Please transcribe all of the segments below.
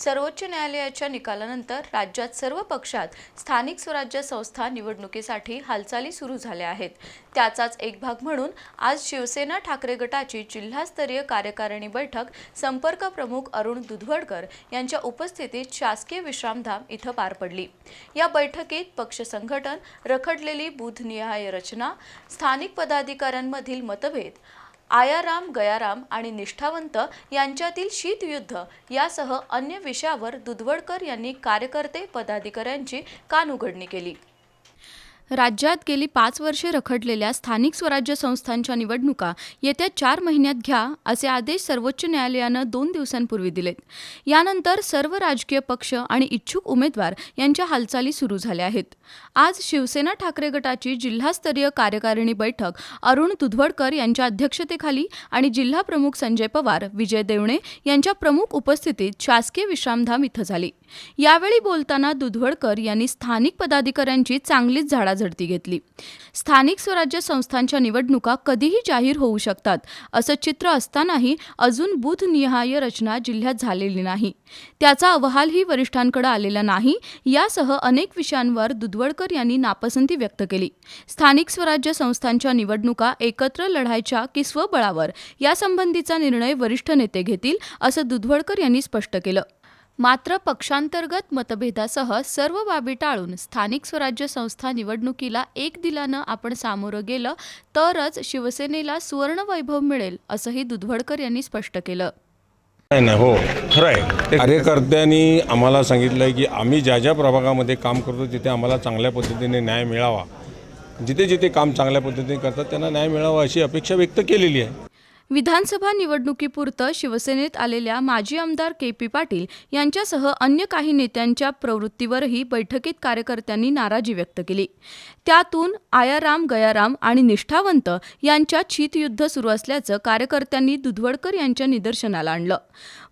सर्वोच्च न्यायालयाच्या निकालानंतर राज्यात सर्व पक्षात स्थानिक स्वराज्य संस्था निवडणुकीसाठी हालचाली सुरू झाल्या आहेत. त्याचाच एक भाग म्हणून आज शिवसेना ठाकरे गटाची जिल्हास्तरीय कार्यकारिणी बैठक संपर्क प्रमुख अरुण दुधवडकर यांच्या उपस्थितीत शासकीय विश्रामधाम इथं पार पडली. या बैठकीत पक्ष संघटन रखडलेली बूथनिहाय रचना स्थानिक पदाधिकाऱ्यांमधील मतभेद आयाराम गयाराम आणि निष्ठावंत यांच्यातील शीतयुद्ध यासह अन्य विषयावर दुधवडकर यांनी कार्यकर्ते पदाधिकाऱ्यांची कानउघडणी केली. राज्यात गेली पाच वर्षे रखडलेल्या स्थानिक स्वराज्य संस्थांच्या निवडणुका येत्या चार महिन्यात घ्या असे आदेश सर्वोच्च न्यायालयानं दोन दिवसांपूर्वी दिलेत. यानंतर सर्व राजकीय पक्ष आणि इच्छुक उमेदवार यांच्या हालचाली सुरू झाल्या आहेत. आज शिवसेना ठाकरे गटाची जिल्हास्तरीय कार्यकारिणी बैठक अरुण दुधवडकर यांच्या अध्यक्षतेखाली आणि जिल्हा प्रमुख संजय पवार विजय देवणे यांच्या प्रमुख उपस्थितीत शासकीय विश्रामधाम इथं झाली. यावेळी बोलताना दुधवडकर यांनी स्थानिक पदाधिकाऱ्यांची चांगलीच झडती घेतली. स्थानिक स्वराज्य संस्थांच्या निवडणुका कधीही जाहीर होऊ शकतात असं चित्र असतानाही अजून बूथनिहाय रचना जिल्ह्यात झालेली नाही. त्याचा अहवालही वरिष्ठांकडे आलेला नाही यासह अनेक विषयांवर दुधवडकर यांनी नापसंती व्यक्त केली. स्थानिक स्वराज्य संस्थांच्या निवडणुका एकत्र लढायच्या की स्वबळावर यासंबंधीचा निर्णय वरिष्ठ नेते घेतील असं दुधवडकर यांनी स्पष्ट केलं. मात्र पक्षांतर्गत मतभेदासह सर्व बाबी टाळून स्थानिक स्वराज्य संस्था निवडणुकीला एक दिलानं आपण सामोरं गेलं तरच शिवसेनेला सुवर्णवैभव मिळेल असंही दुधवडकर यांनी स्पष्ट केलं. नाही नाही हो खरं आहे कार्यकर्त्यांनी आम्हाला सांगितलं आहे की आम्ही ज्या ज्या प्रभागामध्ये काम करतो तिथे आम्हाला चांगल्या पद्धतीने न्याय मिळावा. जिथे जिथे काम चांगल्या पद्धतीने करतात त्यांना न्याय मिळावा अशी अपेक्षा व्यक्त केलेली आहे. विधानसभा निवडणुकीपुरतं शिवसेनेत आलेल्या माजी आमदार के पी पाटील यांच्यासह अन्य काही नेत्यांच्या प्रवृत्तीवरही बैठकीत कार्यकर्त्यांनी नाराजी व्यक्त केली. त्यातून आयाराम गयाराम आणि निष्ठावंत यांच्यात शीतयुद्ध सुरू असल्याचं कार्यकर्त्यांनी दुधवडकर यांच्या निदर्शनाला आणलं.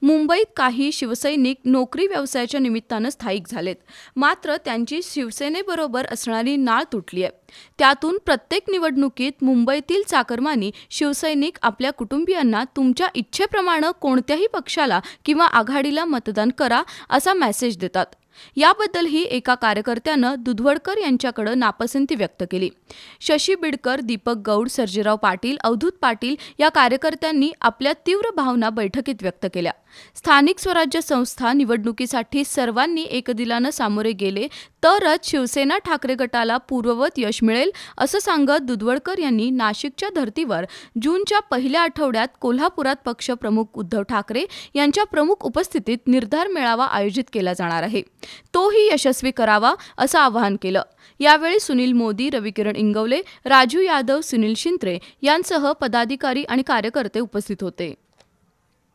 मुंबईत काही शिवसैनिक नोकरी व्यवसायाच्या निमित्तानं स्थायिक झालेत. मात्र त्यांची शिवसेनेबरोबर असणारी नाळ तुटली आहे त्यातून प्रत्येक निवडणुकीत मुंबईतील चाकरमानी शिवसैनिक आपल्या कुटुंबियांना तुमच्या इच्छेप्रमाणे कोणत्याही पक्षाला किंवा आघाडीला मतदान करा असा मेसेज देतात. याबद्दलही एका कार्यकर्त्यानं दुधवडकर यांच्याकडे नापसंती व्यक्त केली. शशी बिडकर दीपक गौड सर्जेराव पाटील अवधूत पाटील या कार्यकर्त्यांनी आपल्या तीव्र भावना बैठकीत व्यक्त केल्या. स्थानिक स्वराज्य संस्था निवडणुकीसाठी सर्वांनी एकदिलानं सामोरे गेले तरच शिवसेना ठाकरे गटाला पूर्ववत यश मिळेल असं सांगत दुधवडकर यांनी नाशिकच्या धर्तीवर जूनच्या पहिल्या आठवड्यात कोल्हापुरात पक्षप्रमुख उद्धव ठाकरे यांच्या प्रमुख उपस्थितीत निर्धार मेळावा आयोजित केला जाणार आहे. तोही यशस्वी करावा असं आवाहन केलं. यावेळी सुनील मोदी रविकिरण इंगवले राजू यादव सुनील शिंत्रे यांसह पदाधिकारी आणि कार्यकर्ते उपस्थित होते.